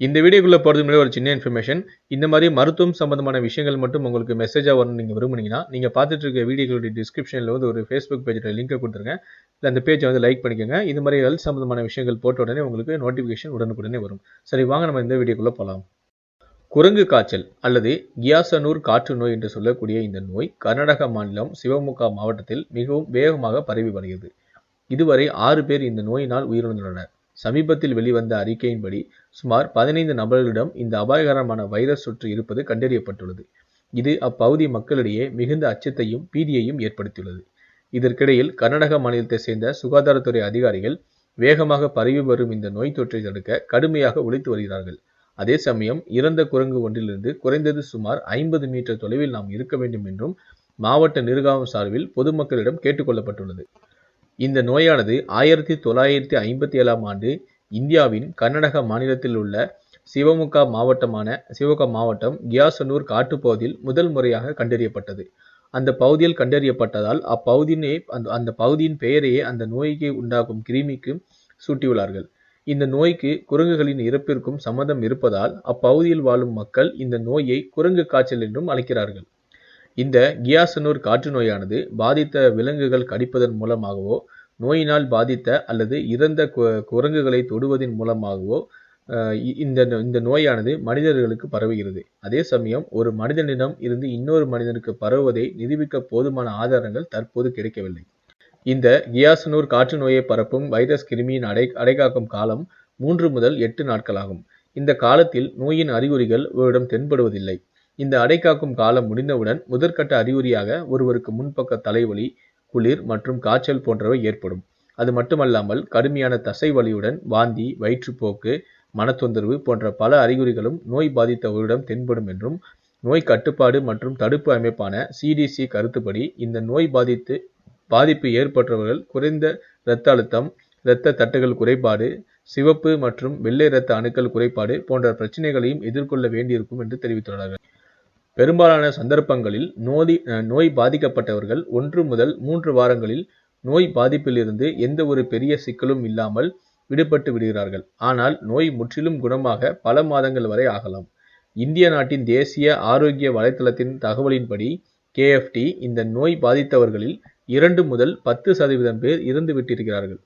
இந்த வீடியோக்குள்ளே போகிறது முன்னாடி ஒரு சின்ன இன்ஃபர்மேஷன் இந்த மாதிரி மருத்துவம் சம்பந்தமான விஷயங்கள் மட்டும் உங்களுக்கு மெசேஜாக வரணும் நீங்கள் விரும்புனீங்கன்னா நீங்கள் பார்த்துட்டு இருக்க வீடியோக்களுடைய டிஸ்கிரிப்ஷனில் வந்து ஒரு ஃபேஸ்புக் பேஜோட லிங்கை கொடுத்துருங்க. இல்லை அந்த பேஜை வந்து லைக் பண்ணிக்கோங்க. இந்த மாதிரி ஹெல்த் சம்பந்தமான விஷயங்கள் போட்ட உடனே உங்களுக்கு நோட்டிஃபிகேஷன் உடனுக்குடனே வரும். சரி வாங்க நம்ம இந்த வீடியோக்குள்ளே போகலாம் குரங்கு காய்ச்சல் அல்லது கியாசனூர் காற்று நோய் என்று சொல்லக்கூடிய இந்த நோய் கர்நாடக மாநிலம் சிவமுகா மாவட்டத்தில் மிகவும் வேகமாக பரவி வருகிறது. இதுவரை ஆறு பேர் இந்த நோயினால் உயிரிழந்துள்ளனர். சமீபத்தில் வெளிவந்த அறிக்கையின்படி சுமார் பதினைந்து நபர்களிடம் இந்த அபாயகரமான வைரஸ் தொற்று இருப்பது கண்டறியப்பட்டுள்ளது. இது அப்பகுதி மக்களிடையே மிகுந்த அச்சத்தையும் பீதியையும் ஏற்படுத்தியுள்ளது. இதற்கிடையில் கர்நாடக மாநிலத்தை சேர்ந்த சுகாதாரத்துறை அதிகாரிகள் வேகமாக பரவி வரும் இந்த நோய் தொற்றை தடுக்க கடுமையாக உழைத்து வருகிறார்கள். அதே சமயம் இறந்த குரங்கு ஒன்றிலிருந்து குறைந்தது சுமார் ஐம்பது மீட்டர் தொலைவில் நாம் இருக்க வேண்டும் என்றும் மாவட்ட நிர்வாகம் சார்பில் பொதுமக்களிடம் கேட்டுக்கொள்ளப்பட்டுள்ளது இந்த நோயானது ஆயிரத்தி தொள்ளாயிரத்தி ஐம்பத்தி ஏழாம் ஆண்டு இந்தியாவின் கர்நாடக மாநிலத்தில் உள்ள சிவமுகா மாவட்டமான சிவகா மாவட்டம் கியாசனூர் காட்டுப்பகுதியில் முதல் முறையாக கண்டறியப்பட்டது. அந்த பகுதியில் கண்டறியப்பட்டதால் அப்பகுதியினே அந்த அந்த பகுதியின் பெயரையே அந்த நோய்க்கு உண்டாகும் கிருமிக்கு சூட்டியுள்ளார்கள். இந்த நோய்க்கு குரங்குகளின் இறப்பிற்கும் சம்மந்தம் இருப்பதால் அப்பகுதியில் வாழும் மக்கள் இந்த நோயை குரங்கு காய்ச்சல் என்றும் அழைக்கிறார்கள். இந்த கியாசனூர் காற்று நோயானது பாதித்த விலங்குகள் கடிப்பதன் மூலமாகவோ நோயினால் பாதித்த அல்லது இறந்த குரங்குகளை தொடுவதன் மூலமாகவோ இந்த இந்த நோயானது மனிதர்களுக்கு பரவுகிறது. அதே சமயம் ஒரு மனிதனிடம் இருந்து இன்னொரு மனிதனுக்கு பரவுவதை நிரூபிக்க போதுமான ஆதாரங்கள் தற்போது கிடைக்கவில்லை. இந்த கியாசனூர் காற்று நோயை பரப்பும் வைரஸ் கிருமியின் அடை அடைகாக்கும் காலம் மூன்று முதல் எட்டு நாட்களாகும் இந்த காலத்தில் நோயின் அறிகுறிகள் ஒருவரிடம் தென்படுவதில்லை. இந்த அடைகாக்கும் காலம் முடிந்தவுடன் முதற்கட்ட அறிகுறியாக ஒருவருக்கு முன்பக்க தலைவலி குளிர் மற்றும் காய்ச்சல் போன்றவை ஏற்படும். அது மட்டுமல்லாமல் கடுமையான தசை வலியுடன் வாந்தி வயிற்றுப்போக்கு மனத்தொந்தரவு போன்ற பல அறிகுறிகளும் நோய் பாதித்தவரிடம் தென்படும் என்றும் நோய் கட்டுப்பாடு மற்றும் தடுப்பு அமைப்பான சிடிசி கருத்துப்படி இந்த நோய் பாதித்து பாதிப்பு ஏற்பட்டவர்கள் குறைந்த இரத்த அழுத்தம் இரத்த தட்டுகள் குறைபாடு சிவப்பு மற்றும் வெள்ளை இரத்த அணுக்கள் குறைபாடு போன்ற பிரச்சனைகளையும் எதிர்கொள்ள வேண்டியிருக்கும் என்று தெரிவித்துள்ளார்கள் பெரும்பாலான சந்தர்ப்பங்களில் நோதி நோய் பாதிக்கப்பட்டவர்கள் ஒன்று முதல் மூன்று வாரங்களில் நோய் பாதிப்பிலிருந்து எந்த ஒரு பெரிய சிக்கலும் இல்லாமல் விடுபட்டு விடுகிறார்கள். ஆனால் நோய் முற்றிலும் குணமாக பல மாதங்கள் வரை ஆகலாம். இந்திய நாட்டின் தேசிய ஆரோக்கிய வலைத்தளத்தின் தகவலின்படி கேஎஃப்டி இந்த நோய் பாதித்தவர்களில் இரண்டு முதல் பத்து சதவீதம் பேர் இறந்து விட்டிருக்கிறார்கள்.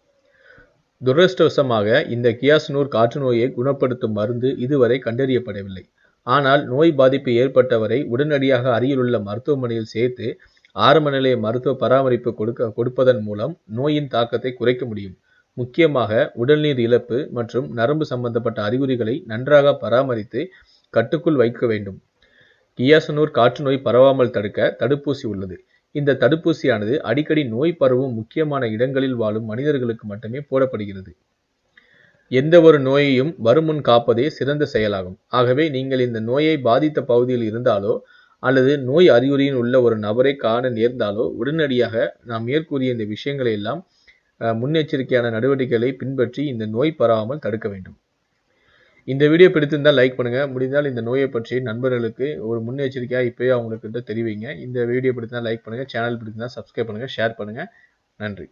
துரதிருஷ்டவசமாக இந்த கியாஸ்னூர் காற்று நோயை குணப்படுத்தும் மருந்து இதுவரை கண்டறியப்படவில்லை. ஆனால் நோய் பாதிப்பு ஏற்பட்டவரை உடனடியாக அருகிலுள்ள மருத்துவமனையில் சேர்த்து ஆரம்ப நிலைய மருத்துவ பராமரிப்பு கொடுக்க கொடுப்பதன் மூலம் நோயின் தாக்கத்தை குறைக்க முடியும். முக்கியமாக உடல்நீர் இழப்பு மற்றும் நரம்பு சம்பந்தப்பட்ட அறிகுறிகளை நன்றாக பராமரித்து கட்டுக்குள் வைக்க வேண்டும். கியாசனூர் காற்று நோய் பரவாமல் தடுக்க தடுப்பூசி உள்ளது. இந்த தடுப்பூசியானது அடிக்கடி நோய் பரவும் முக்கியமான இடங்களில் வாழும் மனிதர்களுக்கு மட்டுமே போடப்படுகிறது. எந்த ஒரு நோயையும் வருமுன் காப்பதே சிறந்த செயலாகும். ஆகவே நீங்கள் இந்த நோயை பாதித்த பகுதியில் இருந்தாலோ அல்லது நோய் அறிகுறியின் உள்ள ஒரு நபரை காண நேர்ந்தாலோ உடனடியாக நாம் மேற்கூறிய இந்த விஷயங்களை எல்லாம் முன்னெச்சரிக்கையான நடவடிக்கைகளை பின்பற்றி இந்த நோய் பரவாமல் தடுக்க வேண்டும். இந்த வீடியோ பிடித்திருந்தால் லைக் பண்ணுங்க. முடிந்தால் இந்த நோயை பற்றி நண்பர்களுக்கு ஒரு முன்னெச்சரிக்கையாக இப்போயே அவங்களுக்கு தெரிவிங்க. இந்த வீடியோ பிடித்திருந்தால் லைக் பண்ணுங்க. சேனல் பிடித்திருந்தால் சப்ஸ்கிரைப் பண்ணுங்க. ஷேர் பண்ணுங்க. நன்றி.